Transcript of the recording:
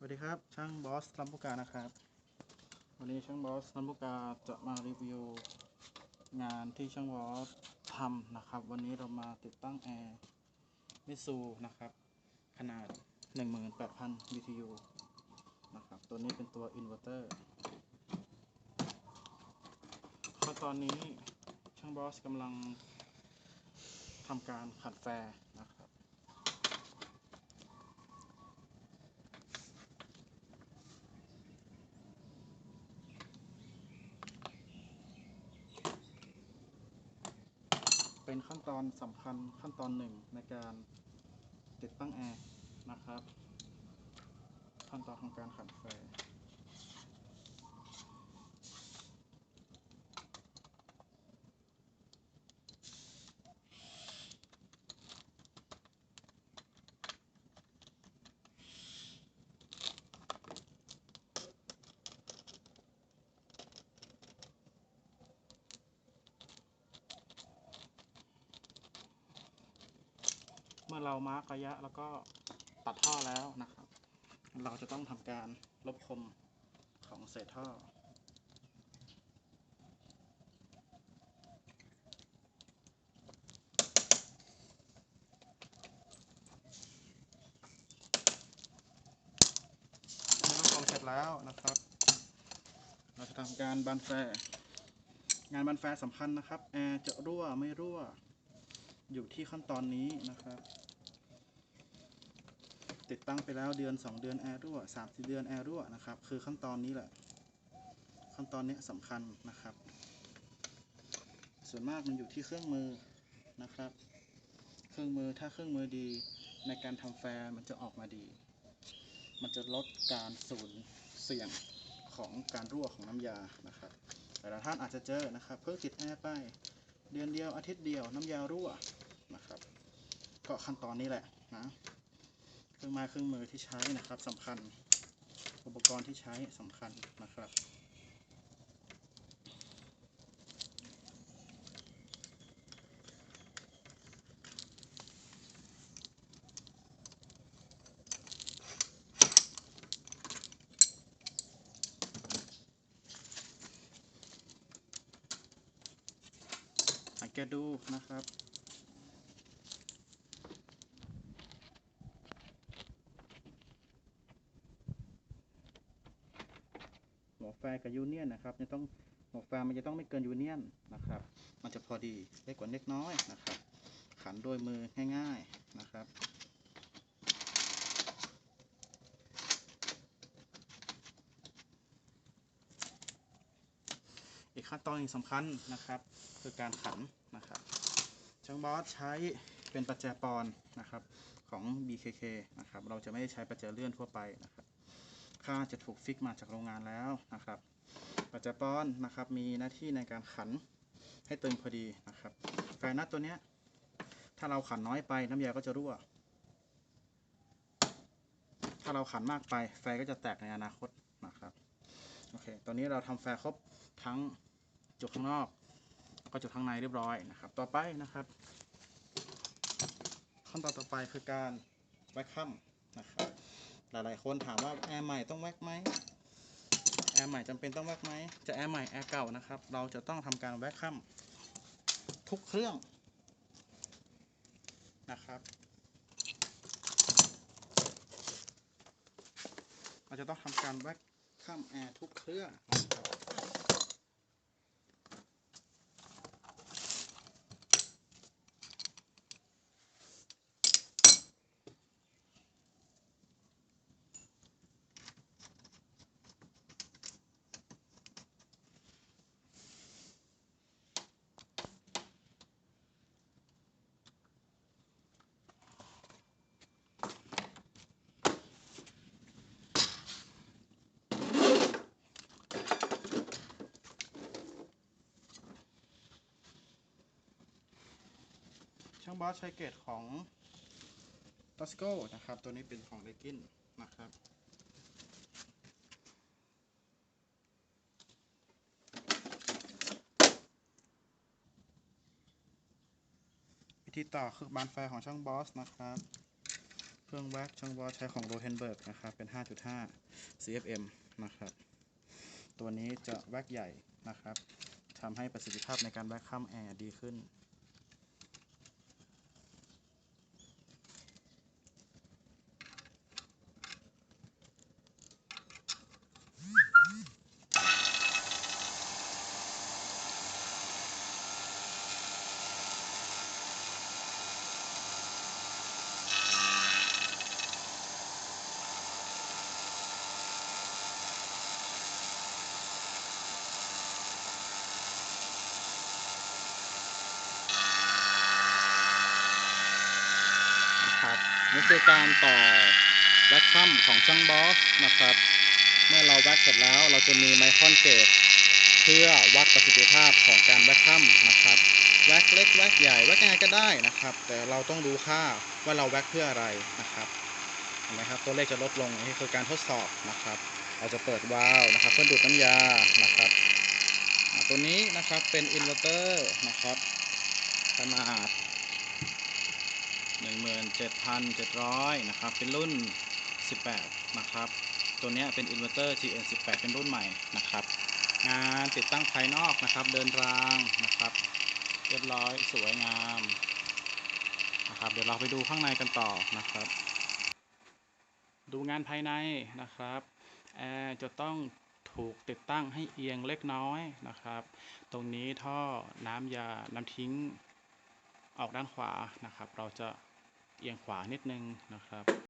สวัสดีครับ ช่างบอสลำพูกานะครับ วันนี้ช่างบอสลำพูกาจะมารีวิวงานที่ช่างบอสทำนะครับ วันนี้เรามาติดตั้งแอร์มิซูนะครับ ขนาด 18,000 BTU นะครับ ตัวนี้เป็นตัวอินเวอร์เตอร์ขั้นตอนนี้ช่างบอสกำลังทำการขัดแฟร์นะครับ เป็นขั้นตอนสำคัญขั้นตอนหนึ่งในการติดตั้งแอร์นะครับ ขั้นตอนของการขัดไฟ อเรามาร์กระยะแล้วก็ตัดท่อแล้วนะครับ เราจะต้องทำการลบคมของเศษท่อเมื่อลบคมเสร็จแล้วนะครับ เราจะทำการบันแฟร์งานบันแฟร์สำคัญนะครับ แอร์จะรั่วไม่รั่ว อยู่ที่ขั้นตอนนี้นะครับ ติดตั้งไปแล้วเดือน 2 เดือนแอร์รั่ว3 4เดือนแอร์รั่วนะครับ คือขั้นตอนนี้แหละ ขั้นตอนนี้สำคัญนะครับ ส่วนมากมันอยู่ที่เครื่องมือนะครับ เครื่องมือถ้าเครื่องมือดีในการทำแฟร์มันจะออกมาดี มันจะลดการสูญเสี่ยงของการรั่วของน้ำยานะครับ แต่ละท่านอาจจะเจอนะครับ เพิ่งติดแอร์ไปเดือนเดียวอาทิตย์เดียวน้ำยารั่วนะครับ ก็ขั้นตอนนี้แหละนะ เครื่องไม้เครื่องมือที่ใช้นะครับสำคัญ อุปกรณ์ที่ใช้สำคัญนะครับสังเกตดูนะครับ วแฟกับยูเนียนนะครับจะต้องหัวแฟมันจะต้องไม่เกินยูเนียนนะครับ มันจะพอดีเล็กกว่าเล็กน้อยนะครับ ขันโดยมือง่ายๆนะครับอีกขั้นตอนหนึงสำคัญนะครับ คือการขันนะครับช่างบอสใช้เป็นประแจปอนนะครับของ BKK นะครับ เราจะไม่ได้ใช้ประแจเลื่อนทั่วไปนะครับาจะถูกฟิกมาจากโรงงานแล้วนะครับปัจจัยป้อนนะครับมีหน้าที่ในการขันให้ตึงพอดีนะครับแฟนัดตัวเนี้ยถ้าเราขันน้อยไปน้ำยาก็จะรั่ว ถ้าเราขันมากไปไฟก็จะแตกในอนาคตนะครับโอเคตอนนี้เราทำแฟครบทั้งจุดข้างนอก ก็จุดข้างในเรียบร้อยนะครับ ต่อไปนะครับ ขั้นตอนต่อไปคือการแวคคัมนะครับ หลายๆคนถามว่าแอร์ใหม่ต้องแว็กไหมแอร์ใหม่จำเป็นต้องแว็กไหมจะแอร์ใหม่แอร์เก่านะครับ เราจะต้องทำการแว็กคัมทุกเครื่องนะครับเราจะต้องทำการแว็กคัมแอร์ทุกเครื่อง บอสใช้เกรดของ t o s c o นะครับ ตัวนี้เป็นของ l e g i n นะครับ วิธีต่อคือบานไฟของช่างบอสนะครับ เครื่องแว็กช่างวอลใช้ของโรเทนเบิร์กนะครับ เป็น 5.5 CFM นะครับ ตัวนี้จะแว็กใหญ่นะครับทำให้ประสิทธิภาพในการแว็กข้ามแอร์ดีขึ้น นะครับนี่คือการต่อแว็กคัมของช่างบอสนะครับ เมื่อเราแว็กเสร็จแล้วเราจะมีไมคอนเกจเพื่อวัดประสิทธิภาพของการแว็กคัมนะครับแว็กเล็กแว็กใหญ่แว็กยังไงก็ได้นะครับ แต่เราต้องดูค่าว่าเราแว็กเพื่ออะไรนะครับเห็นไหมครับตัวเลขจะลดลงนี่คือการทดสอบนะครับ เราจะเปิดวาล์วนะครับ เพื่อดูดน้ำยานะครับตัวนี้นะครับเป็นอินเวอร์เตอร์นะครับขนาด 17,700 นะครับ เป็นรุ่น 18 นะครับ ตัวนี้เป็นอินเวอร์เตอร์ GN18 เป็นรุ่นใหม่นะครับงานติดตั้งภายนอกนะครับ เดินรางนะครับ เรียบร้อยสวยงามนะครับเดี๋ยวเราไปดูข้างในกันต่อนะครับ ดูงานภายในนะครับแอร์จะต้องถูกติดตั้งให้เอียงเล็กน้อยนะครับ ตรงนี้ท่อน้ำยาน้ำทิ้งออกด้านขวานะครับ เราจะ เอียงขวานิดนึงนะครับ